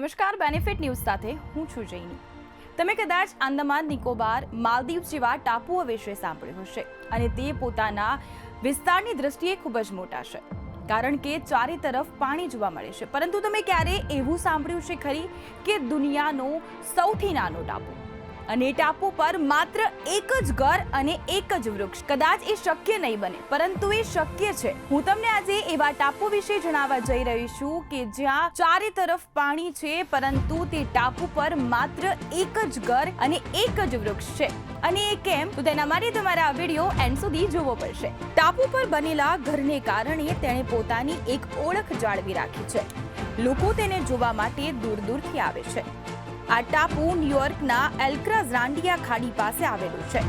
નમસ્કાર benefit news સાથે હું છું જૈની. તમે કદાચ આંદામાન, નિકોબાર માલદીવ જેવા ટાપુઓ વિશે સાંભળ્યું હશે અને તે પોતાના વિસ્તારની દ્રષ્ટિએ ખૂબ જ મોટા છે. કારણ કે ચારે તરફ પાણી જોવા મળે છે. પરંતુ તમે ક્યારે એવું સાંભળ્યું છે ખરી કે દુનિયાનો સૌથી નાનો ટાપુ? અને ટાપુ પર માત્ર એક જ ઘર અને એક જ વૃક્ષ. કદાચ એ શક્ય નહીં બને, પરંતુ એ શક્ય છે. હું તમને આજે એવા ટાપુ વિશે જણાવવા જઈ રહી છું કે જ્યાં ચારે તરફ પાણી છે, પરંતુ તે ટાપુ પર માત્ર એક જ ઘર અને એક જ વૃક્ષ છે. અને એ કેમ? તો તેના માટે તમારે આ વીડિયો એન્ડ સુધી જોવો પડશે. ટાપુ પર બનેલા ઘરને કારણે તેણે પોતાની એક ઓળખ જાળવી રાખી છે. લોકો તેને જોવા માટે દૂર દૂરથી આવે છે. આ ટાપુ ન્યુયોર્કના એલ્ક્રાઝ રાંડિયા ખાડી પાસે આવેલું છે.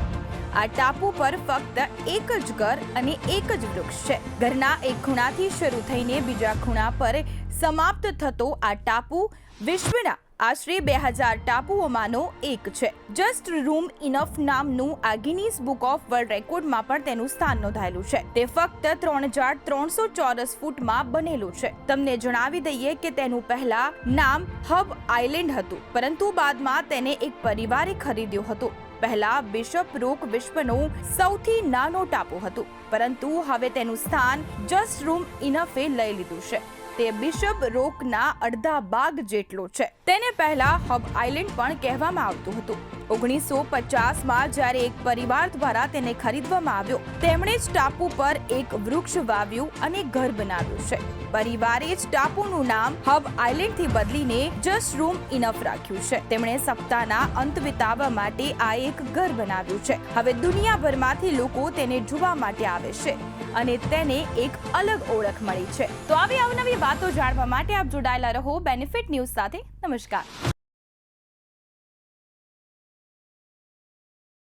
આ ટાપુ પર ફક્ત એક જ ઘર અને એક જ વૃક્ષ છે. ઘરના એક ખૂણાથી શરૂ થઈને બીજા ખૂણા પર સમાપ્ત થતો આ ટાપુ વિશ્વના આશરે બે હજાર ટાપુઓમાંનો એક છે. જસ્ટ રૂમ ઇનફ નામનું આ ગિનીસ બુક ઓફ વર્લ્ડ રેકોર્ડમાં પણ તેનું સ્થાન નોંધાયેલું છે. તે ફક્ત ત્રણ હજાર ત્રણસો ચોરસ ફૂટમાં બનેલું છે. તમને જણાવી દઈએ કે તેનું પહેલા નામ હબ આઇલેન્ડ હતું, પરંતુ બાદમાં તેને એક પરિવારે ખરીદ્યું હતું. પહેલા બિશપ રોક વિશ્વનો સૌથી નાનો ટાપુ હતું. પરંતુ હવે તેનું સ્થાન જસ્ટ રૂમ ઇનફે લઈ લીધું છે. તે બિશપ રોકના અડધા ભાગ જેટલો છે. તેને પહેલા હબ આઇલેન્ડ પણ કહેવામાં આવતું હતું. ઓગણીસો પચાસમાં જ્યારે એક પરિવાર દ્વારા તેને ખરીદવામાં આવ્યો, તેમણે જ ટાપુ પર એક વૃક્ષ વાવ્યું અને ઘર બનાવ્યું છે. પરિવારે જ ટાપુનું નામ હબ આઇલેન્ડથી બદલીને જસ્ટ રૂમ ઇનફ રાખ્યું છે. તેમણે સપ્તાહના અંત વિતાવવા માટે આ એક ઘર બનાવ્યું છે. હવે દુનિયાભરમાંથી લોકો તેને જોવા માટે આવે છે અને તેને એક અલગ ઓળખ મળી છે. તો આવી અવનવી વાતો જાણવા માટે આપ જોડાયેલા રહો. બેનિફિટ ન્યૂઝ સાથે. નમસ્કાર.